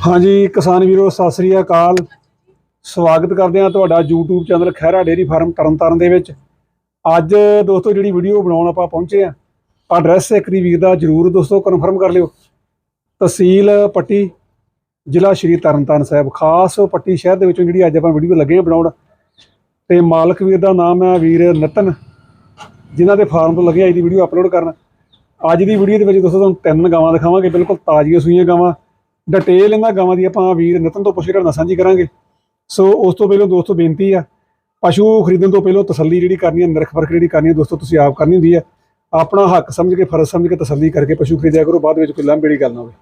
ਹਾਂਜੀ, ਕਿਸਾਨ ਵੀਰੋ, ਸਤਿ ਸ੍ਰੀ ਅਕਾਲ। ਸਵਾਗਤ ਕਰਦੇ ਹਾਂ ਤੁਹਾਡਾ YouTube channel Khaira dairy farm Tarn Taran ਦੇ ਵਿੱਚ। ਅੱਜ ਦੋਸਤੋ, ਜਿਹੜੀ ਵੀਡੀਓ ਬਣਾਉਣ ਆਪਾਂ ਪਹੁੰਚੇ ਆ ਐਡਰੈਸ ਇੱਕ ਦੀ ਵੀਰ ਦਾ ਜਰੂਰ ਦੋਸਤੋ ਕਨਫਰਮ ਕਰ ਲਿਓ। ਤਹਿਸੀਲ ਪੱਟੀ, ਜ਼ਿਲ੍ਹਾ ਸ਼੍ਰੀ ਤਰਨਤਾਰਨ ਸਾਹਿਬ, ਖਾਸ ਪੱਟੀ ਸ਼ਹਿਰ ਦੇ ਵਿੱਚੋਂ ਜਿਹੜੀ ਅੱਜ ਆਪਾਂ ਵੀਡੀਓ ਲੱਗੇ ਆ ਬਣਾਉਣ। ਤੇ ਮਾਲਕ ਵੀਰ ਦਾ ਨਾਮ ਹੈ ਵੀਰ ਨਤਨ, ਜਿਨ੍ਹਾਂ ਦੇ ਫਾਰਮ ਤੋਂ ਲੱਗੇ ਅੱਜ ਦੀ ਵੀਡੀਓ ਅਪਲੋਡ ਕਰਨ। ਅੱਜ ਦੀ ਵੀਡੀਓ ਦੇ ਵਿੱਚ ਦੋਸਤੋ ਤੁਹਾਨੂੰ ਤਿੰਨ ਗਾਵਾਂ ਦਿਖਾਵਾਂਗੇ, ਬਿਲਕੁਲ ਤਾਜ਼ੀਆਂ ਸੂਈਆਂ ਗਾਵਾਂ। ਡਿਟੇਲ ਇਹਨਾਂ ਗਾਵਾਂ ਦੀ ਆਪਾਂ ਵੀਰ ਨਤਨ ਤੋਂ ਪੁੱਛ ਕੇ ਨਾਲ ਸਾਂਝੀ ਕਰਾਂਗੇ। ਸੋ ਉਸ ਤੋਂ ਪਹਿਲਾਂ ਦੋਸਤੋ ਬੇਨਤੀ ਆ ਪਸ਼ੂ ਖਰੀਦਣ ਤੋਂ ਪਹਿਲਾਂ ਤਸੱਲੀ ਜਿਹੜੀ ਕਰਨੀ ਹੈ ਨਿਰਖ ਪਰਖ ਜਿਹੜੀ ਕਰਨੀ ਹੈ ਦੋਸਤੋ ਤੁਸੀਂ ਆਪ ਕਰਨੀ ਹੁੰਦੀ ਹੈ ਆਪਣਾ ਹੱਕ ਸਮਝ ਕੇ ਫਰਜ਼ ਸਮਝ ਕੇ ਤਸੱਲੀ ਕਰਕੇ ਪਸ਼ੂ ਖਰੀਦਿਆ ਕਰੋ ਬਾਅਦ ਵਿੱਚ ਕੋਈ ਲੰਬੇੜੀ ਗੱਲ ਨਾ ਹੋਵੇ।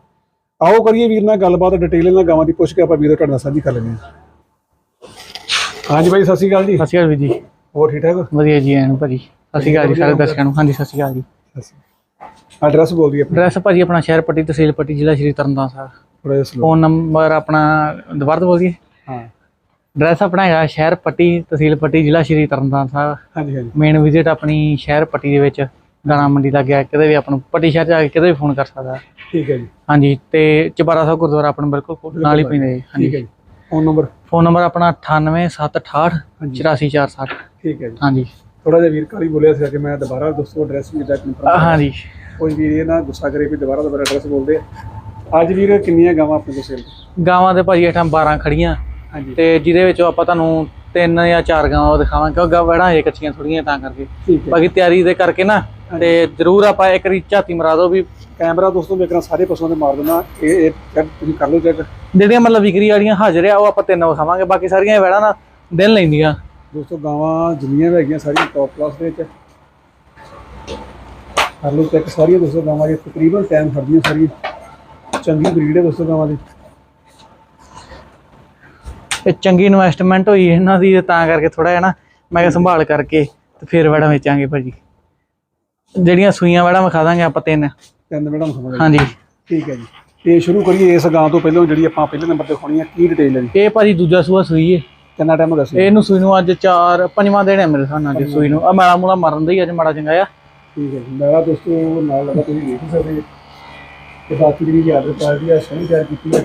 ਆਓ ਕਰੀਏ ਵੀਰ ਨਾਲ ਗੱਲਬਾਤ ਡਿਟੇਲ ਇਹਨਾਂ ਗਾਵਾਂ ਦੀ ਪੁੱਛ ਕੇ ਆਪਾਂ ਵੀਰ ਤੁਹਾਡੇ ਨਾਲ ਸਾਂਝੀ ਕਰ ਲੈਂਦੇ ਹਾਂ। ਹਾਂਜੀ ਬਾਈ ਸਤਿ ਸ਼੍ਰੀ ਅਕਾਲ ਜੀ। ਸਤਿ ਸ਼੍ਰੀ ਅਕਾਲ ਵੀਰ ਜੀ। ਹੋਰ ਠੀਕ ਠਾਕ? ਵਧੀਆ ਜੀ ਐਨ ਭਾਜੀ। ਸਤਿ ਸ਼੍ਰੀ ਅਕਾਲ ਜੀ ਸਾਰੇ ਦਰਸ਼ਕਾਂ ਨੂੰ। ਹਾਂਜੀ ਸਤਿ ਸ਼੍ਰੀ ਅਕਾਲ ਜੀ। ਐਡਰੈਸ ਬੋਲ ਦਈਏ ਆਪਣਾ। ਐਡਰੈਸ ਭਾਜੀ ਆਪਣਾ ਸ਼ਹਿਰ ਪੱਟੀ ਤਹਿਸੀਲ ਪੱਟੀ ਜ਼ਿਲ੍ਹਾ ਸ਼੍ਰੀ ਤਰਨਤਾਰਨ ਸਾਹਿਬ। ਥੋੜਾ ਜਿਹਾ slow। ਫੋਨ ਨੰਬਰ ਆਪਣਾ ਦੁਬਾਰਾ ਤੋਂ ਬੋਲੀਏ ਹਾਂ। ਐਡਰੈਸ ਆਪਣਾ ਹੈਗਾ ਸ਼ਹਿਰ ਪੱਟੀ ਤਹਿਸੀਲ ਪੱਟੀ ਜ਼ਿਲ੍ਹਾ ਸ਼੍ਰੀ ਤਰਨਤਾਰਨ ਸਾਹਿਬ। ਹਾਂਜੀ ਹਾਂਜੀ। ਮੇਨ ਵਿਜ਼ਿਟ ਆਪਣੀ ਸ਼ਹਿਰ ਪੱਟੀ ਦੇ ਵਿੱਚ ਦਾਣਾ ਮੰਡੀ ਲੱਗਿਆ ਕਿਤੇ ਵੀ ਆਪਾਂ ਨੂੰ ਪੱਟੀ ਸ਼ਹਿਰ ਜਾ ਕੇ ਕਿਤੇ ਵੀ ਫੋਨ ਕਰ ਸਕਦਾ। ਠੀਕ ਹੈ ਜੀ। ਹਾਂਜੀ ਤੇ ਚਬਾਰਾ ਸਾਹਿਬ ਗੁਰਦੁਆਰਾ ਆਪਣਾ ਬਿਲਕੁਲ ਕੋਲ ਨਾਲ ਹੀ ਪੈਂਦਾ ਜੀ। ਠੀਕ ਹੈ ਹਾਂਜੀ ਜੀ। ਫੋਨ ਨੰਬਰ ਫੋਨ ਨੰਬਰ ਆਪਣਾ 98768 ਹਾਂਜੀ। 84460 ਠੀਕ ਹੈ ਜੀ। ਹਾਂਜੀ। ਥੋੜਾ ਜਿਹਾ ਵੀਰ ਕਾਲੀ ਬੋਲਿਆ ਸੀ ਕਿ ਮੈਂ ਦੁਬਾਰਾ ਦੋਸਤੋ ਐਡਰੈਸ ਵੀ ਦਾ ਕਨਫਰਮ ਹਾਂਜੀ। ਕੋਈ ਵੀਰ ਇਹ ਨਾ ਗੁੱਸਾ ਕਰੇ ਵੀ ਦੁਬਾਰਾ ਦੁਬਾਰਾ ਐਡਰੈਸ ਬੋਲਦੇ ਆ। ਅੱਜ ਵੀਰ ਕਿੰਨੀਆਂ ਗਾਵਾਂ ਆਪਣੇ ਕੋਲ ਸੇਲ? ਗਾਵਾਂ ਦੇ ਭਾਜੀ ਹੇਠਾਂ 12 ਖੜੀਆਂ। ਹਾਂਜੀ। ਤੇ ਜਿਹਦੇ ਵਿੱਚੋਂ ਆਪਾਂ ਤੁਹਾਨੂੰ ਤਿੰਨ ਜਾਂ ਚਾਰ ਗਾਵਾਂ ਉਹ ਦਿਖਾਵਾਂਗੇ ਕਿਉਂਕਿ ਗਾਵਾਂ ਹਜੇ ਕੱਚੀਆਂ ਥੋੜੀਆਂ ਤਾਂ ਕਰਕੇ। ਬਾਕੀ ਤਿਆਰੀ ਦੇ ਕਰਕੇ ਨਾ ਤੇ ਜ਼ਰੂਰ ਆਪਾਂ ਇੱਕ ਰੀ ਝਾਤੀ ਮਰਾ ਦਿਓ ਵੀ ਕੈਮਰਾ ਦੋਸਤੋ ਮੇਕਰਾਂ ਸਾਰੇ ਪਸ਼ੂਆਂ ਦੇ ਮਾਰ ਦੇਣਾ ਇਹ ਇਹ ਤੁਸੀਂ ਕਰ ਲਓ ਚੈੱਕ ਜਿਹੜੀਆਂ ਮਤਲਬ ਵਿਕਰੀ ਵਾਲੀਆਂ ਹਾਜ਼ਰ ਆ ਉਹ ਆਪਾਂ ਤਿੰਨ ਵਿਖਾਵਾਂਗੇ। ਬਾਕੀ ਸਾਰੀਆਂ ਵੈੜਾਂ ਨਾ ਦਿਨ ਲੈਂਦੀਆਂ ਦੋਸਤੋ ਗਾਵਾਂ ਜਿੰਨੀਆਂ ਵੀ ਹੈਗੀਆਂ ਸਾਰੀਆਂ ਟੌਪ ਕਲਾਸ ਦੇ ਵਿੱਚ ਕਰ ਲਓ ਚੈੱਕ ਸਾਰੀਆਂ ਦੋਸਤੋ ਗਾਵਾਂ ਦੀ ਤਕਰੀਬਨ ਟਾਈਮ ਖੜਦੀਆਂ ਸਾਰੀਆਂ। ਚੰਗੀ ਬਰੀਡ ਹੈ ਦੋਸਤੋ ਗਾਵਾਂ ਦੀ ਇਹ ਚੰਗੀ ਇਨਵੈਸਟਮੈਂਟ ਹੋਈ ਇਹਨਾਂ ਦੀ ਤੇ ਤਾਂ ਕਰਕੇ ਥੋੜਾ ਜਿਹਾ ਨਾ ਮੈਂ ਕਿਹਾ ਸੰਭਾਲ ਕਰਕੇ ਤੇ ਫਿਰ ਵੈੜਾਂ ਵੇਚਾਂਗੇ ਭਾਜੀ। ਜਿਹੜੀਆਂ ਸੂਈਆਂ ਵੈੜਾਂ ਵਿਖਾ ਦਾਂਗੇ ਆਪਾਂ ਤਿੰਨ। ਤਿੰਨ ਮੈਡਮ ਸਮਝ ਹਾਂਜੀ। ਠੀਕ ਹੈ ਜੀ। ਤੇ ਸ਼ੁਰੂ ਕਰੀਏ ਇਸ ਗਾਂ ਤੋਂ ਪਹਿਲਾਂ ਜਿਹੜੀ ਆਪਾਂ ਪਹਿਲੇ ਨੰਬਰ ਤੇ ਹੋਣੀ ਹੈ ਕੀ ਡਿਟੇਲ ਹੈ ਜੀ? ਇਹ ਭਾਜੀ ਦੂਜਾ ਸੂਆ ਸੂਈ ਹੈ। ਕਿੰਨਾ ਟਾਈਮ ਹੋ ਗਿਆ ਸੀ? ਇਹਨੂੰ ਸੂਈ ਨੂੰ ਅੱਜ ਚਾਰ ਪੰਜਵਾਂ ਦਿਨ ਹੈ ਮੇਰੇ ਹਿਸਾਬ ਨਾਲ ਸੂਈ ਨੂੰ। ਆ ਮਾੜਾ ਮੂਲਾ ਮਰਨ ਦਾ ਹੀ ਅੱਜ ਮਾੜਾ ਚੰਗਾ ਆ। ਠੀਕ ਹੈ ਜੀ। ਮੇਰਾ ਦੋਸਤੋ ਨਾਲ ਲਗਾ ਤੁਸੀਂ ਦੇਖ ਹੀ ਸਕਦੇ ਜੀ ਤੇ ਬਾਕੀ ਜਿਹੜੀ ਆਰਡਰ ਪਾਰਟੀ ਆ ਸੋਹਣੀ ਤਿਆਰ ਕੀਤੀ ਹੈ।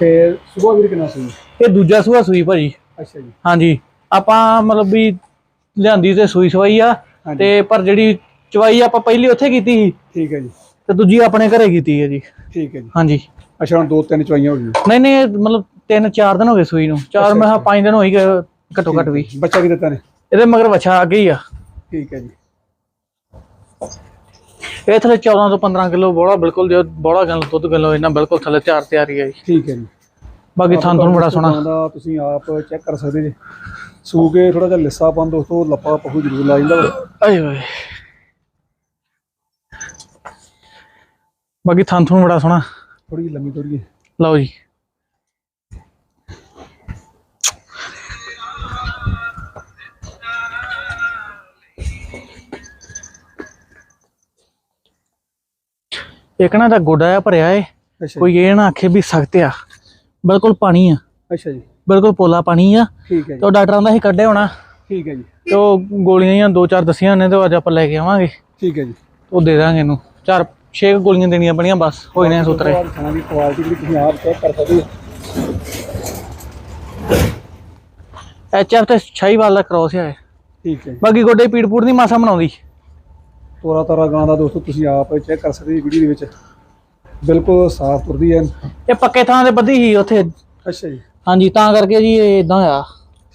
ਤੇ ਸਵੇਰ ਵੀਰ ਕਿੰਨਾ ਸੀ ਇਹ ਦੂਜਾ ਸੂਆ ਸੂਈ ਭਾਜੀ। ਅੱਛਾ ਜੀ। ਹਾਂਜੀ। ਆਪਾਂ ਮਤਲਬ ਵੀ ਲਿਆਂਦੀ ਤੇ ਸੂਈ ਸਵਾਈ ਆ ਹਾਂਜੀ। ਤੇ ਪਰ ਜਿਹੜੀ ਚਵਾਈ ਆਪਾਂ ਪਹਿਲੀ ਉੱਥੇ ਕੀਤੀ ਸੀ ਠੀਕ ਹੈ ਜੀ। ਤੇ ਦੂਜੀ ਆਪਣੇ ਘਰੇ ਕੀਤੀ ਹੈ ਜੀ। ਠੀਕ ਹੈ ਜੀ। ਹਾਂਜੀ। ਅੱਛਾ ਹੁਣ ਦੋ ਤਿੰਨ ਚਵਾਈਆਂ ਹੋ ਗਈਆਂ। ਨਹੀਂ ਨਹੀਂ ਇਹ ਮਤਲਬ ਤਿੰਨ ਚਾਰ ਦਿਨ ਹੋ ਗਏ ਸੂਈ ਨੂੰ। ਚਾਰ ਮੈਂ ਕਿਹਾ ਪੰਜ ਦਿਨ ਹੋਈ ਗਏ ਘੱਟੋ ਘੱਟ ਵੀ। ਬੱਚਾ ਵੀ ਦਿੱਤਾ ਨੇ? ਇਹਦੇ ਮਗਰ ਵਛਾ ਅੱਗੇ ਹੀ ਆ। ਠੀਕ ਹੈ ਜੀ। ਇਹ ਥੱਲੇ 14 ਤੋਂ 15 ਕਿਲੋ ਬੋੜਾ ਬਿਲਕੁਲ ਜੋ ਬੋੜਾ ਗੱਲ ਦੁੱਧ ਕਿਲੋ ਇਹਨਾਂ ਬਿਲਕੁਲ ਥੱਲੇ ਤਿਆਰ ਤਿਆਰੀ ਹੈ ਜੀ। ਠੀਕ ਹੈ ਜੀ। ਬਾਕੀ ਥਾਂ ਤੁਹਾਨੂੰ ਬੜਾ ਸੋਹਣਾ। ਤੁਸੀਂ ਆਪ ਚੈੱਕ ਕਰ ਸਕਦੇ ਜੀ। ਸੂ ਕੇ ਥੋੜਾ ਜਿਹਾ ਲਿੱਸਾ ਪਨ ਦੋਸਤੋ ਲੱਪਾ ਪਹੂ ਜ਼ਰੂਰ ਲਾ ਜਾਂਦਾ। ਆਏ ਹੋਏ। ਬਾਕੀ ਥਾਂ ਤੁਹਾਨੂੰ ਬੜਾ ਸੋਹਣਾ। ਥੋੜੀ ਲੰਮੀ ਥੋੜੀ ਲਓ ਜੀ। ਇੱਕ ਨਾ ਦਾ ਗੋਡਾ ਆ ਭਰਿਆ ਏ। ਅੱਛਾ ਕੋਈ ਇਹ ਨਾ ਆਖੇ ਵੀ ਸਖਤ ਆ। ਬਿਲਕੁਲ ਪਾਣੀ ਆ। ਅੱਛਾ ਜੀ। ਬਿਲਕੁਲ ਪੋਲਾ ਪਾਣੀ ਆ। ਠੀਕ ਹੈ ਤੇ ਜੀ ਉਹ ਡਾਕਟਰਾਂ ਦਾ ਹੀ ਕੱਢਿਆ ਹੋਣਾ। ਠੀਕ ਹੈ ਜੀ। ਤੇ ਉਹ ਗੋਲੀਆਂ ਜਾਂ ਦੋ ਚਾਰ ਦਸੀਆਂ ਨੇ ਤੇ ਅੱਜ ਆਪਾਂ ਲੈ ਕੇ ਆਵਾਂਗੇ। ਠੀਕ ਹੈ ਜੀ। ਉਹ ਦੇ ਦਾਂਗੇ ਇਹਨੂੰ। ਚਾਰ ਛੇ ਕੁ ਗੋਲੀਆਂ ਦੇਣੀਆਂ ਬਣੀਆਂ ਬਸ। ਹੋਏ ਨੇ ਸੁਤਰੇ। ਖਾਣਾ ਦੀ ਕੁਆਲਿਟੀ ਵੀ ਤੁਸੀਂ ਆਪ ਚੈੱਕ ਕਰ ਸਕਦੇ ਹੋ। ਐਚ ਐਫ ਤੇ ਸ਼ਾਹੀਵਾਲ ਦਾ ਕ੍ਰੋਸ ਹੈ ਠੀਕ ਹੈ ਬਾਕੀ ਗੋਡੇ ਪੀੜ ਪੂੜ ਨਹੀਂ ਮਾਸਾ ਬਣਾਉਂਦੀ ਤੋਰਾ ਤਾਰਾ ਗਾਂ ਦਾ ਦੋਸਤੋ ਤੁਸੀਂ ਆਪ ਚੈੱਕ ਕਰ ਸਕਦੇ ਹੋ ਵੀਡੀਓ ਦੇ ਵਿੱਚ। ਬਿਲਕੁਲ ਸਾਫ਼ ਤੁਰਦੀ ਹੈ। ਇਹ ਪੱਕੇ ਥਾਂ ਤੇ ਬੱਧੀ ਸੀ ਉੱਥੇ। ਅੱਛਾ ਜੀ। ਹਾਂਜੀ ਤਾਂ ਕਰਕੇ ਜੀ ਇਹ ਇਦਾਂ ਆ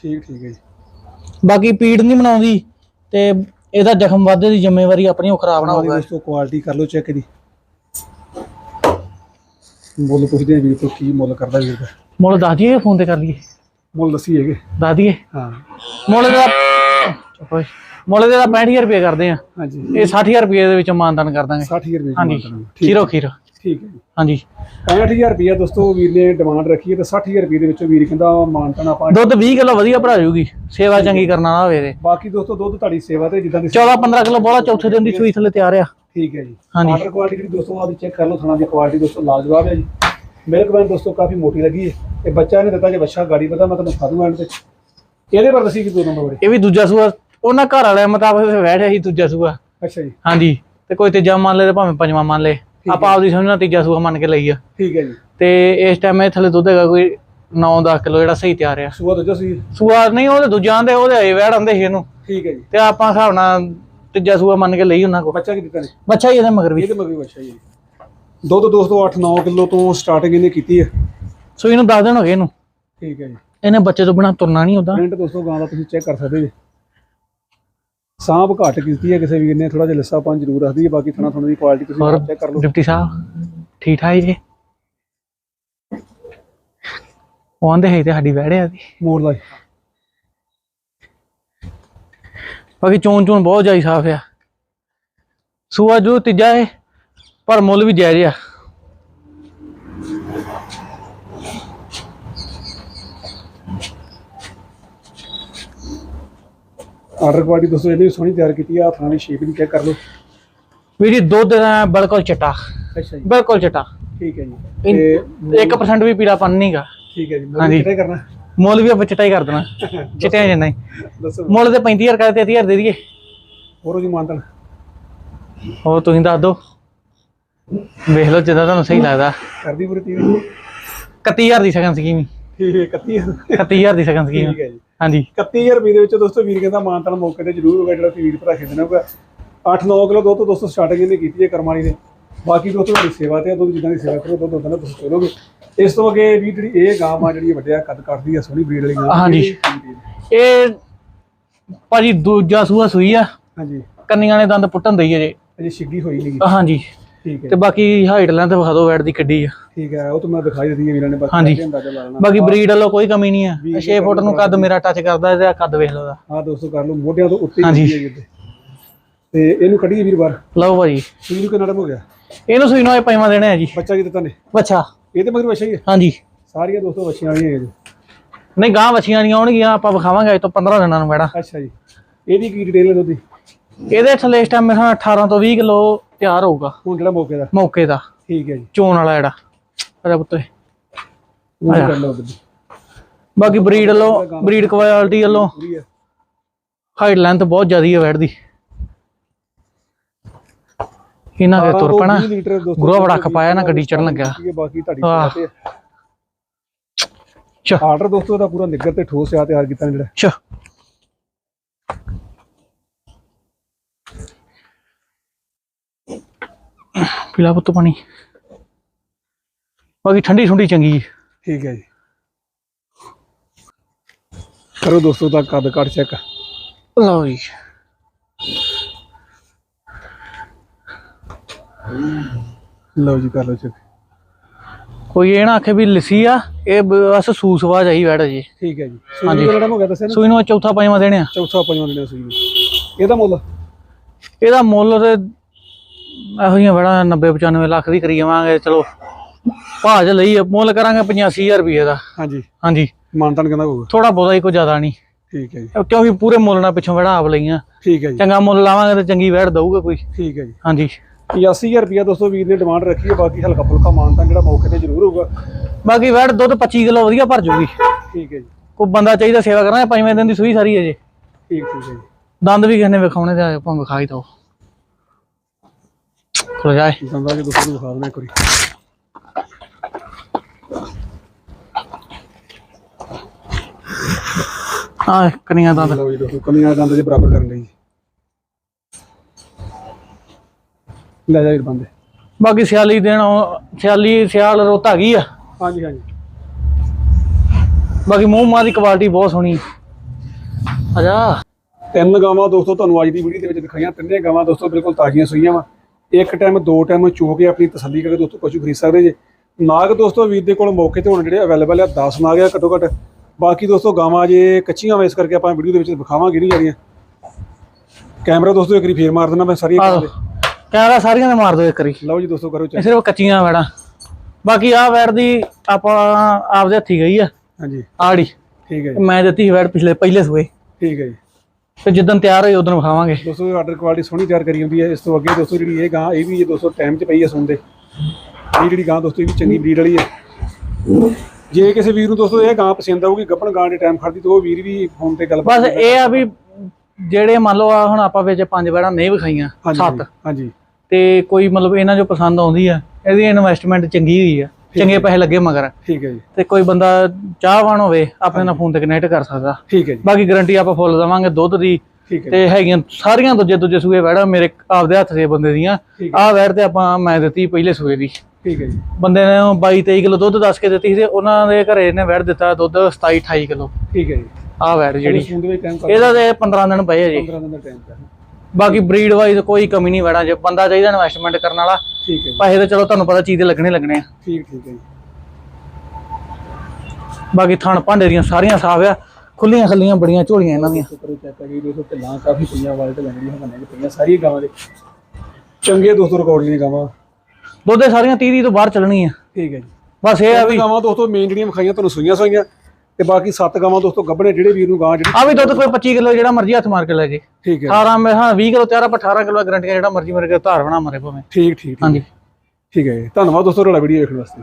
ਠੀਕ ਠੀਕ ਹੈ ਜੀ। ਬਾਕੀ ਪੀੜ ਨਹੀਂ ਬਣਾਉਂਦੀ ਤੇ ਇਹਦਾ ਜ਼ਖਮ ਵਾਧੇ ਦੀ ਜ਼ਿੰਮੇਵਾਰੀ ਆਪਣੀ ਉਹ ਖਰਾਬ ਨਾ ਹੋਵੇ। ਦੋਸਤੋ ਕੁਆਲਿਟੀ ਕਰ ਲਓ ਚੈੱਕ ਦੀ ਮੁੱਲ ਪੁੱਛਦੇ ਆ ਵੀਰ ਤੋਂ ਕੀ ਮੁੱਲ ਕਰਦਾ ਵੀਰ ਦਾ। ਮੁੱਲ ਦੱਸ ਦਈਏ ਫੋਨ ਤੇ ਕਰ ਲਈਏ। ਮੁੱਲ ਦੱਸੀ ਹੈਗੇ ਦੱਸ ਦਈਏ। ਹਾਂ। ਮੁੱਲ ਦਾ ਓਏ। ਮੁੱਲ ਦੇ ਦਾ 65000 ਰੁਪਏ ਕਰਦੇ ਆ। ਹਾਂਜੀ। ਇਹ 60000 ਰੁਪਏ ਦੇ ਵਿੱਚੋਂ ਮਾਨਦਾਨ ਕਰ ਦਾਂਗੇ। 60000 ਰੁਪਏ ਹਾਂਜੀ। ਖੀਰੋ ਖੀਰ। ਠੀਕ ਹੈ ਹਾਂਜੀ। 65000 ਰੁਪਏ ਦੋਸਤੋ ਵੀਰ ਨੇ ਡਿਮਾਂਡ ਰੱਖੀ ਹੈ ਤੇ 60000 ਰੁਪਏ ਦੇ ਵਿੱਚੋਂ ਵੀਰ ਕਹਿੰਦਾ ਮਾਨਤਨ ਆਪਾਂ ਦੁੱਧ 20 ਕਿਲੋ ਵਧੀਆ ਭਰਾ ਜੂਗੀ ਸੇਵਾ ਚੰਗੀ ਕਰਨ ਵਾਲਾ ਹੋਵੇ ਤੇ ਬਾਕੀ ਦੋਸਤੋ ਦੁੱਧ ਤੁਹਾਡੀ ਸੇਵਾ ਤੇ ਜਿੱਦਾਂ ਦੀ 14 15 ਕਿਲੋ ਬੋਲਾ ਚੌਥੇ ਦਿਨ ਦੀ ਸੂਈ ਥੱਲੇ ਤਿਆਰ ਆ। ਠੀਕ ਹੈ ਜੀ। ਹਾਂਜੀ। ਆਰਡਰ ਕੁਆਲਿਟੀ ਜਿਹੜੀ ਦੋਸਤੋ ਆਦੀ ਚੈੱਕ ਕਰ ਲਓ ਥਣਾ ਦੀ ਕੁਆਲਿਟੀ ਦੋਸਤੋ ਲਾਜਵਾਬ ਹੈ ਜੀ। ਮਿਲਕ ਵੈਨ ਦੋਸਤੋ ਕਾਫੀ ਮੋਟੀ ਲੱਗੀ ਹੈ। ਤੇ ਬੱਚਾ ਇਹਨੇ ਦਿੱਤਾ ਜੇ ਬੱਚਾ ਗਾੜੀ ਪਤਾ ਮੈਂ ਤੁਹਾਨੂੰ ਐਂਡ ਤੇ। ਇਹਦੇ ਪਰ ਦੱਸੀ ਕਿ ਦੋ ਨੰਬਰ ਇਹ ਵੀ ਦੂਜਾ ਸੂਆ ਉਹਨਾਂ ਘਰ ਵਾਲਿਆਂ ਮੁਤਾਬਕ ਬੈਠਿਆ ਸੀ ਦੂਜਾ ਸੂਆ। ਅੱਛਾ ਜੀ। ਹਾਂਜੀ ਤੇ ਕੋਈ ਤੀਜਾ ਮੰਨ ਲੇ ਤੇ ਭਾਵੇਂ ਪੰਜਵਾਂ ਮੰਨ ਲੇ। ਆਪਾਂ ਆਪਦੀ ਸਮਝਣਾ ਤੀਜਾ ਸੂਆ ਮੰਨ ਕੇ ਲਈ ਆ। ਠੀਕ ਹੈ ਜੀ। ਤੇ ਇਸ ਟਾਈਮ ਇਹ ਥੱਲੇ ਦੁੱਧ ਹੈਗਾ ਕੋਈ 9-10 ਕਿਲੋ ਜਿਹੜਾ ਸਹੀ ਤਿਆਰ ਆ। ਸੂਆ ਦੂਜਾ ਸੀ ਸੂਆ ਨਹੀਂ ਉਹਦੇ ਦੂਜਿਆਂ ਦੇ ਉਹਦੇ ਆਏ ਵੈੜ ਆਂਦੇ ਸੀ ਇਹਨੂੰ। ਠੀਕ ਹੈ ਜੀ। ਤੇ ਆਪਾਂ ਹਿਸਾਬ ਨਾਲ ਤੀਜਾ ਸੂਆ ਮੰਨ ਕੇ ਲਈ ਉਹਨਾਂ ਕੋ ਬੱਚਾ ਕੀ ਦਿੱਤਾ ਨੇ? ਬੱਚਾ ਹੀ ਇਹਦੇ ਮਗਰ ਵੀ। ਇਹਦੇ ਮਗਰ ਵੀ ਬੱਚਾ ਜੀ। ਦੁੱਧ ਦੋਸਤੋ 8-9 ਕਿਲੋ ਤੋਂ ਸਟਾਰਟਿੰਗ ਇਹਨੇ ਕੀਤੀ ਹੈ। ਸੋ ਇਹਨੂੰ 10 ਦਿਨ ਹੋ ਗਏ ਇਹਨੂੰ। ਠੀਕ ਹੈ ਜੀ। ਇਹਨੇ ਬੱਚੇ ਤੋਂ ਬਿਨਾ ਤੁਰਨਾ ਨਹੀਂ ਹੁੰਦਾ ਪ੍ਰਿੰਟ ਦੋਸਤੋ ਗਾਂ ਦਾ ਤੁਸੀਂ ਚੈੱਕ ਕਰ ਸਕਦੇ ਜੀ। ਸਾਂਭ ਘੱਟ ਕੀਤੀ ਹੈ ਕਿਸੇ ਵੀਰ ਨੇ ਥੋੜਾ ਜਿਹਾ ਲੱਸਾਪਨ ਜ਼ਰੂਰ ਰੱਖਦੀ ਹੈ ਬਾਕੀ ਥਣਾ ਥਣਾ ਦੀ ਕੁਆਲਿਟੀ ਤੁਸੀਂ ਹੋਰ ਚੈੱਕ ਕਰ ਲਓ। ਡਿਪਟੀ ਸਾਹਿਬ ਠੀਕ ਠਾਕ ਜੀ? ਉਹ ਆਂਦੇ ਹੈ ਤੇ ਸਾਡੀ ਵਹਿੜਿਆ ਦੀ ਮੋੜ ਦਾ ਬਾਕੀ ਚੋਣ ਚੋਣ ਬਹੁਤ ਜਾਈ ਸਾਫ਼ ਆ। ਸੂਆ ਜੋ ਤੀਜਾ ਹੈ ਪਰ ਮੁੱਲ ਵੀ ਜਾਇਜ਼ ਆ। ਆਰਡਰ ਕੁਆਲਿਟੀ ਦੋਸਤੋ ਇਹਨੇ ਵੀ ਸੋਹਣੀ ਤਿਆਰ ਕੀਤੀ ਆ ਥਾਂ ਦੀ ਸ਼ੇਪ ਵੀ ਚੈੱਕ ਕਰ ਲਓ। ਵੀਰੀ ਦੁੱਧ ਦਾ ਬਿਲਕੁਲ ਚਟਾ। ਅੱਛਾ ਜੀ। ਬਿਲਕੁਲ ਚਟਾ। ਠੀਕ ਹੈ ਜੀ। ਤੇ 1% ਵੀ ਪੀਲਾਪਨ ਨਹੀਂਗਾ ਠੀਕ ਹੈ ਜੀ ਕਿਹੜਾ ਕਰਨਾ। ਮੁੱਲ ਵੀ ਆਪਾਂ ਚਟਾ ਹੀ ਕਰ ਦੇਣਾ। ਚਿੱਟਿਆਂ ਜਿੰਨਾ ਹੀ। ਦੱਸੋ। ਮੁੱਲ ਤੇ 35000 ਕਰ 33000 ਦੇ ਦਈਏ। ਹੋਰ ਜੀ ਮਾਨਤਨ ਹੋਰ ਤੁਸੀਂ ਦੱਸ ਦਿਓ। ਵੇਖ ਲਓ ਜਿੱਦਾਂ ਤੁਹਾਨੂੰ ਸਹੀ ਲੱਗਦਾ। ਕਰਦੀ ਪੂਰੀ ਤੀਵੀਂ। 31000 ਦੀ ਸਕਨ ਸਕੀਮ ਠੀਕ ਹੈ 31000 31000 ਦੀ ਸਕਨ ਸਕੀਮ। ਠੀਕ ਹੈ ਜੀ। ਹਾਂਜੀ। 31000 ਰੁਪਏ ਦੇ ਵਿੱਚ ਦੋਸਤੋ ਵੀਰ ਕਹਿੰਦਾ ਮਾਨਤਨ ਮੌਕੇ ਤੇ ਜ਼ਰੂਰ ਹੋਗਾ ਜਿਹੜਾ ਵੀਰ ਭਰਾ ਖੇਡਣਾ ਹੋਗਾ 8-9 ਕਿਲੋ ਦੁੱਧ ਦੋਸਤੋ ਸਟਾਰਟਿੰਗ ਇਹਨੇ ਕੀਤੀ ਹੈ ਕਰਮਾਲੀ ਦੇ ਬਾਕੀ ਦੋਸਤੋ ਤੁਹਾਡੀ ਸੇਵਾ ਤੇ ਦੁੱਧ ਜਿੱਦਾਂ ਦੀ ਸੇਵਾ ਕਰੋ ਦੁੱਧ ਉਦਾਂ ਦਾ ਤੁਸੀਂ ਚੋਲੋਗੇ ਇਸ ਤੋਂ ਅੱਗੇ ਵੀ ਜਿਹੜੀ ਇਹ ਗਾਂ ਆ ਜਿਹੜੀ ਵੱਡਿਆ ਕੱਦ ਕਰਦੀ ਆ ਸੋਹਣੀ ਬਰੀਡ ਵਾਲੀ ਗਾਂ ਹਾਂਜੀ। ਇਹ ਭਾਜੀ ਦੂਜਾ ਸੂਆ ਸੂਈ ਆ। ਹਾਂਜੀ। ਕੰਨੀਆਂ ਨੇ ਦੰਦ ਪੁੱਟਣ ਦਈ ਜੇ। ਅਜੇ ਛਿੱਗੀ ਹੋਈ ਨਹੀਂ। ਹਾਂਜੀ। ਠੀਕ ਹੈ। ਤੇ ਬਾਕੀ ਹਾਈਟ ਲੈਂਥ ਵਿਖਾ ਦਿਓ ਵੈਟ ਦੀ ਕਿੱਡੀ ਆ। ਠੀਕ ਹੈ ਉਹ ਤਾਂ ਮੈਂ ਦਿਖਾਈ ਦਿੱਤੀ ਹੈ ਵੀਰਾਂ ਨੇ ਬਸ ਹਾਂਜੀ। ਕਰਕੇ ਅੰਦਾਜ਼ਾ ਲਾ ਲੈਣਾ। ਬਾਕੀ ਬਰੀਡ ਵੱਲੋਂ ਕੋਈ ਕਮੀ ਨਹੀਂ ਆ। ਵੀ 6 ਫੁੱਟ ਨੂੰ ਕੱਦ ਮੇਰਾ ਟੱਚ ਕਰਦਾ ਤੇ ਆਹ ਕੱਦ ਵੇਖ ਲਓ ਦਾ ਹਾਂ ਦੋਸਤੋ ਕਰ ਲਓ ਮੋਢਿਆਂ ਤੋਂ ਉੱਤੇ ਹਾਂਜੀ। ਹੈ। ਤੇ ਇਹਨੂੰ ਕੱਢੀਏ ਵੀਰ ਬਾਹਰ ਲਓ ਭਾਜੀ। ਸੂਈ ਨੂੰ ਕਿੰਨਾ ਟਾਈਮ ਹੋ ਗਿਆ? ਇਹਨੂੰ ਸੂਈ ਨੂੰ ਇਹ ਪੰਜਵਾਂ ਦੇਣਾ ਹੈ ਜੀ। ਬੱਚਾ ਕੀ ਦਿੱਤਾ ਨੇ? ਬੱਚਾ। ਇਹ ਤੇ ਮਗਰ ਬੱਚਾ ਹੀ ਹੈ? ਹਾਂਜੀ। ਸਾਰੀਆਂ ਦੋਸਤੋ ਬੱਚੀਆਂ ਵਾਲੀਆਂ ਹੈ ਜੀ। ਨਹੀਂ ਗਾਂ ਵਛੀਆਂ ਨਹੀਂ ਆਉਣਗੀਆਂ ਆਪਾਂ ਵਿਖਾਵਾਂਗੇ ਅੱਜ ਤੋਂ 15 ਦਿਨਾਂ ਨੂੰ ਬੈੜਾ ਅੱਛਾ ਜੀ। ਇਹਦੀ ਕੀ ਡਿਟੇਲ ਹੈ ਉਹਦੀ ਇਹਦੇ ਥੱਲੇ ਇਸ ਟਾਈਮ ਮੇਰੇ ਖਿਆਲ 18 ਤੋਂ 20 ਕਿਲੋ ਤਿਆਰ ਹੋਊਗਾ। ਹੁਣ ਜਿਹੜਾ ਮੌਕੇ ਦਾ। ਮੌਕੇ ਦਾ। ਠੀਕ ਹੈ ਜੀ। ਚੋਣ ਵਾਲਾ ਜਿਹੜਾ। ਅਰੇ ਪੁੱਤੇ ਉਹ ਕਰ ਲਓ ਉਹਦੀ ਬਾਕੀ ਬਰੀਡ ਵੱਲੋਂ ਬਰੀਡ ਕੁਆਲਿਟੀ ਵੱਲੋਂ ਹਾਈਟ ਲੈਂਥ ਬਹੁਤ ਜ਼ਿਆਦੀ ਹੈ ਵੈੜ ਦੀ। ਇਹਨਾਂ ਦੇ ਤੁਰ ਪੈਣਾ। 20 ਲੀਟਰ ਦੋਸਤੋ ਗੁਰੂਆ ਬੜਾ ਖਪਾਇਆ ਨਾ ਗੱਡੀ ਚੜਨ ਹੈ, ਬਾਕੀ ਤੁਹਾਡੀ ਤੇ ਆਰਡਰ ਦੋਸਤੋ ਦਾ ਪੂਰਾ ਨਿੱਗਰ ਤੇ ਠੋਸ ਆ ਤਿਆਰ ਕੀਤਾ ਜਿਹੜਾ। ਚਾ। ਪੀਲਾ ਪੁੱਤ ਪਾਣੀ। ਬਾਕੀ ਠੰਡੀ ਠੰਡੀ ਚੰਗੀ ਹੈ। ਠੀਕ ਹੈ ਜੀ। ਕਰੋ ਦੋਸਤੋ ਦਾ ਕੱਦ ਕੱਟ ਚੈੱਕ ਲਓ ਜੀ। ਲਓ ਜੀ ਕਰ ਲਓ ਚੈੱਕ ਕੋਈ ਇਹ ਨਾ ਆਖੇ ਵੀ ਲਿਸੀ ਆ ਇਹ ਬਸ ਸੂਸਵਾ ਜਾਈ ਵੈੜ ਜੀ। ਠੀਕ ਹੈ ਜੀ। ਸੂਈ ਨੂੰ ਕਿਹੜਾ ਹੋ ਗਿਆ ਦੱਸਿਆ ਨਾ ਸੂਈ ਨੂੰ ਚੌਥਾ ਪੰਜਵਾਂ ਦੇਣੇ ਆ। ਚੌਥਾ ਪੰਜਵਾਂ ਦਿਨ ਸੂਈ ਨੂੰ। ਇਹਦਾ ਮੁੱਲ? ਇਹਦਾ ਮੁੱਲ ਤੇ ਇਹੋ ਜਿਹੀਆਂ ਬੜਾ 90 95 ਲੱਖ ਦੀ ਕਰੀ ਜਾਵਾਂਗੇ ਚਲੋ। ਭਾਜ ਲਈ ਮੁੱਲ ਕਰਾਂਗੇ 85000 ਰੁਪਏ ਦਾ। ਹਾਂਜੀ। ਹਾਂਜੀ। ਮਾਨਤਨ ਕਹਿੰਦਾ ਹੋਊਗਾ? ਥੋੜਾ ਬਹੁਤਾ ਹੀ ਕੋਈ ਜ਼ਿਆਦਾ ਨਹੀਂ। ਠੀਕ ਹੈ ਜੀ। ਕਿਉਂਕਿ ਪੂਰੇ ਮੁੱਲ ਨਾਲ ਪਿੱਛੋਂ ਵੜਾ ਆਪ ਲਈਆਂ। ਠੀਕ ਹੈ ਜੀ। ਚੰਗਾ ਮੁੱਲ ਲਾਵਾਂਗੇ ਤੇ ਚੰਗੀ ਵੈੜ ਦਊਗਾ ਕੋਈ। ਠੀਕ ਹੈ ਜੀ। ਹਾਂਜੀ। 85000 ਰੁਪਿਆ ਦੋਸਤੋ ਵੀਰ ਨੇ ਡਿਮਾਂਡ ਰੱਖੀ ਹੈ ਬਾਕੀ ਹਲਕਾ ਫੁਲਕਾ ਮਾਨਤਨ ਜਿਹੜਾ ਮੌਕੇ ਤੇ ਜ਼ਰੂਰ ਹੋਊਗਾ। ਬਾਕੀ ਵੈੜ ਦੁੱਧ 25 ਕਿਲੋ ਵਧੀਆ ਭਰ ਜੂਗੀ। ਠੀਕ ਹੈ ਜੀ। ਕੋਈ ਬੰਦਾ ਚਾਹੀਦਾ ਸੇਵਾ ਕਰਾਂਗੇ ਪੰਜਵੇਂ ਦਿਨ ਦੀ ਸੂਈ ਸਾਰੀ ਹੈ ਜੇ। ਠੀਕ ਠੀਕ ਹੈ ਜੀ। ਦੰਦ ਵੀ ਕਿਸੇ ਨੇ ਵਿਖਾਉਣੇ ਤੇ ਆਪਾਂ ਵਿਖਾ ਹੀ ਦੋ ਖੁੱਲ ਜਾਏ। ਦੰਦਾਂ ਕੇ ਦੋਸਤੋ ਨੂੰ ਵਿਖਾ ਦੇਣਾ ਇੱਕ ਵਾਰੀ। ਆ ਕਨੀਆਂ ਦੰਦ। ਲਓ ਜੀ ਦੋਸਤੋ ਕਮੀਆਂ ਦੰਦ ਦੇ ਬਰਾਬਰ ਕਰਨ ਲਈ। ਲੈ ਜਾ ਵੀਰ ਬੰਦੇ। ਬਾਕੀ ਸਿਆਲੀ ਉਹ- ਸਿਆਲੀ ਸਿਆਲ ਰੁੱਤ ਆ ਗਈ ਆ। ਹਾਂਜੀ ਹਾਂਜੀ। ਬਾਕੀ ਮੂੰਹ ਮਾਂ ਦੀ ਕੁਆਲਿਟੀ ਬਹੁਤ ਸੋਹਣੀ। ਆ ਜਾ। ਤਿੰਨ ਗਾਵਾਂ ਦੋਸਤੋ ਤੁਹਾਨੂੰ ਅੱਜ ਦੀ ਵੀਡੀਓ ਦੇ ਵਿੱਚ ਦਿਖਾਈਆਂ। ਤਿੰਨੇ ਗਾਵਾਂ ਦੋਸਤੋ ਬਿਲਕੁਲ ਤਾਜ਼ੀਆਂ ਸੂਈਆਂ ਵਾ। ਇੱਕ ਟਾਈਮ ਦੋ ਟਾਈਮ ਚੋ ਕੇ ਆਪਣੀ ਤਸੱਲੀ ਕਰਕੇ ਦੋਸਤੋ ਪਸ਼ੂ ਖਰੀਦ ਸਕਦੇ ਜੇ। ਨਾਗ ਦੋਸਤੋ ਵੀਰ ਦੇ ਕੋਲ ਮੌਕੇ ਤੇ ਹੁਣ ਜਿਹੜੇ ਅਵੇਲੇਬਲ ਆ 10 ਨਾਗ ਆ ਘੱਟੋ ਘੱਟ ਬਾਕੀ ਦੋਸਤੋ ਗਾਵਾਂ ਜੇ ਕੱਚੀਆਂ ਵਾ ਇਸ ਕਰਕੇ ਆਪਾਂ ਵੀਡੀਓ ਦੇ ਵਿੱਚ ਦਿਖਾਵਾਂਗੇ ਨਹੀਂ ਜਾਣੀਆਂ। ਕੈਮਰਾ ਦੋਸਤੋ ਇੱਕ ਵਾਰੀ ਫੇਰ ਮਾਰ ਦੇਣਾ ਮੈਂ ਸਾਰੀਆਂ। ਕੈਮਰਾ। ਸਾਰੀਆਂ ਦੇ ਮਾਰ ਦਿਓ ਇੱਕ ਵਾਰੀ। ਲਓ ਜੀ ਦੋਸਤੋ ਕਰੋ ਚੈੱਕ ਸਿਰਫ ਕੱਚੀਆਂ ਵੈੜਾਂ। ਬਾਕੀ ਆ ਵੈੜ ਦੀ ਆਪਾਂ ਆਪਦੇ ਹੱਥੀ ਗਈ ਆ। ਹਾਂਜੀ। ਆੜੀ ਠੀਕ ਹੈ ਮੈਂ ਦਿੱਤੀ ਵੈੜ ਪਿਛਲੇ ਪਹਿਲੇ ਸੂਏ। ਠੀਕ ਹੈ ਜੀ। ਤੇ ਜਿੱਦਣ ਤਿਆਰ ਹੋਈ ਉਦੋਂ ਵਿਖਾਵਾਂਗੇ। ਦੋਸਤੋ ਆਰਡਰ ਕੁਆਲਿਟੀ ਸੋਹਣੀ ਤਿਆਰ ਕਰੀ ਹੁੰਦੀ ਹੈ। ਇਸ ਤੋਂ ਅੱਗੇ ਦੋਸਤੋ ਜਿਹੜੀ ਇਹ ਗਾਂ ਇਹ ਵੀ ਇਹ ਦੋਸਤੋ ਟਾਈਮ 'ਚ ਪਈ ਹੈ ਸੁਣਦੇ ਇਹ ਜਿਹੜੀ ਗਾਂ ਦੋਸਤੋ ਇਹ ਵੀ ਚੰਗੀ ਬਰੀਡ ਵਾਲੀ ਹੈ। ਜੇ ਕਿਸੇ ਵੀਰ ਨੂੰ ਦੋਸਤੋ ਇਹ ਗਾਂ ਪਸੰਦ ਆਊਗੀ ਗੱਪਣ ਗਾਂ ਦੇ ਟਾਈਮ ਖੜਦੀ ਤਾਂ ਉਹ ਵੀਰ ਵੀ ਫੋਨ ਤੇ ਗੱਲ ਬਸ ਇਹ ਆ ਵੀ ਜਿਹੜੇ ਮੰਨ ਲਓ ਆ ਹੁਣ ਆਪਾਂ ਵਿੱਚ ਪੰਜ ਵੈੜਾਂ ਨਹੀਂ ਵਿਖਾਈਆਂ ਸੱਤ। ਹਾਂਜੀ। ਤੇ ਕੋਈ ਮਤਲਬ ਇਹਨਾਂ ਜੋ ਪਸੰਦ ਆਉਂਦੀ ਆ ਇਹਦੀ ਇਨਵੈਸਟਮੈਂਟ ਚੰਗੀ ਹੋਈ ਆ। ਚੰਗੇ ਪੈਸੇ ਲੱਗੇ ਮਗਰ। ਠੀਕ ਹੈ ਜੀ। ਤੇ ਕੋਈ ਬੰਦਾ ਚਾਹਵਾਨ ਹੋਵੇ ਆਪਣੇ ਨਾਲ ਫੋਨ ਤੇ ਕਨੈਕਟ ਕਰ ਸਕਦਾ। ਠੀਕ ਹੈ ਜੀ। ਬਾਕੀ ਗਾਰੰਟੀ ਆਪਾਂ ਫੁੱਲ ਦੇਵਾਂਗੇ ਦੁੱਧ ਦੀ। ਤੇ ਹੈਗੀਆਂ ਸਾਰੀਆਂ ਦੂਜੇ ਦੂਜੇ ਸੂਏ ਵੈੜਾ ਮੇਰੇ ਆਪਦੇ ਹੱਥ ਦੇ ਬੰਦੇ ਦੀਆਂ। ਆਹ ਵੈੜ ਤੇ ਆਪਾਂ ਮੈਂ ਦਿੱਤੀ ਪਹਿਲੇ ਸੂਏ ਦੀ। ਠੀਕ ਹੈ ਜੀ। ਬੰਦੇ ਨੇ 22 23 ਕਿਲੋ ਦੁੱਧ ਦੱਸ ਕੇ ਦਿੱਤੀ ਸੀ ਉਹਨਾਂ ਦੇ ਘਰੇ ਇਹਨੇ ਵੈੜ ਦਿੱਤਾ ਦੁੱਧ 27 28 ਕਿਲੋ। ਠੀਕ ਹੈ ਜੀ। ਆਹ ਵੈੜ ਜਿਹੜੀ। ਇਹਦਾ ਤੇ 15 ਦਿਨ ਪਏ ਜੀ। 15 ਦਿਨ ਦਾ ਟਾਈਮ ਬਾਕੀ ਬਰੀਡ ਵਾਈਜ਼ ਕੋਈ ਕਮੀ ਨਹੀਂ ਵੈੜਾ ਜੇ ਬੰਦਾ ਚਾਹੀਦਾ ਇਨਵੈਸਟਮੈਂਟ ਕਰਨ ਵਾਲਾ। ਠੀਕ ਹੈ ਜੀ। ਪੈਸੇ ਤਾਂ ਚਲੋ ਤੁਹਾਨੂੰ ਪਤਾ ਚੀਜ਼ ਦੇ ਲੱਗਣੇ ਹੀ ਲੱਗਣੇ ਆ। ਠੀਕ ਠੀਕ ਹੈ ਜੀ। ਬਾਕੀ ਥਣ ਭਾਂਡੇ ਦੀਆਂ ਸਾਰੀਆਂ ਸਾਫ਼ ਆ ਖੁੱਲੀਆਂ ਖੱਲੀਆਂ ਬੜੀਆਂ ਝੋਲੀਆਂ ਇਹਨਾਂ ਦੀਆਂ। ਉੱਪਰ ਚੈੱਕ ਕਰੀ ਦੋਸਤੋ ਢਿੱਲਾਂ ਕਾਫੀ ਪਈਆਂ ਵਾਲੇ ਤੇ ਲੰਗੜੀਆਂ ਬੰਨੇ ਨੇ ਪਈਆਂ ਸਾਰੀਆਂ ਗਾਵਾਂ ਦੇ। ਚੰਗੇ ਦੋਸਤੋ ਰਿਕਾਰਡ ਦੀਆਂ ਗਾਵਾਂ। ਇਹ ਸਾਰੀਆਂ 30 ਦੀ ਤੋਂ ਬਾਹਰ ਚੱਲਣੀਆਂ। ਠੀਕ ਹੈ ਜੀ। ਬਸ ਇਹ ਆ ਵੀ ਗਾਵਾਂ ਦੋਸਤੋ ਮੇਨ ਜਿਹੜੀਆਂ ਵਿਖਾਈਆਂ ਤੁਹਾਨੂੰ ਸੂਈਆਂ ਸੋਈਆਂ ਤੇ ਬਾਕੀ ਸੱਤ ਗਾਵਾਂ ਦੋਸਤੋ ਗੱਭਣੇ ਜਿਹੜੇ ਵੀਰ ਨੂੰ ਗਾਂ ਜਿਹੜੀ ਆ ਵੀ ਦੁੱਧ ਕੋਈ 25 ਕਿਲੋ ਜਿਹੜਾ ਮਰਜ਼ੀ ਹੱਥ ਮਾਰ ਕੇ ਲੈ ਜੇ। ਠੀਕ ਹੈ। 18 ਮੈਂ ਹਾਂ 20 ਕਿਲੋ ਤਿਆਰ ਆਪਾਂ 18 ਕਿਲੋ ਗਰੰਟੀ ਜਿਹੜਾ ਮਰਜ਼ੀ ਮੇਰੇ ਕੋਲ ਧਾਰ ਬਣਾ ਮਰੇ ਭਾਵੇਂ। ਠੀਕ ਠੀਕ ਹਾਂਜੀ। ਠੀਕ ਹੈ ਧੰਨਵਾਦ ਦੋਸਤੋ ਤੁਹਾਡਾ ਵੀਡੀਓ ਵੇਖਣ ਵਾਸਤੇ।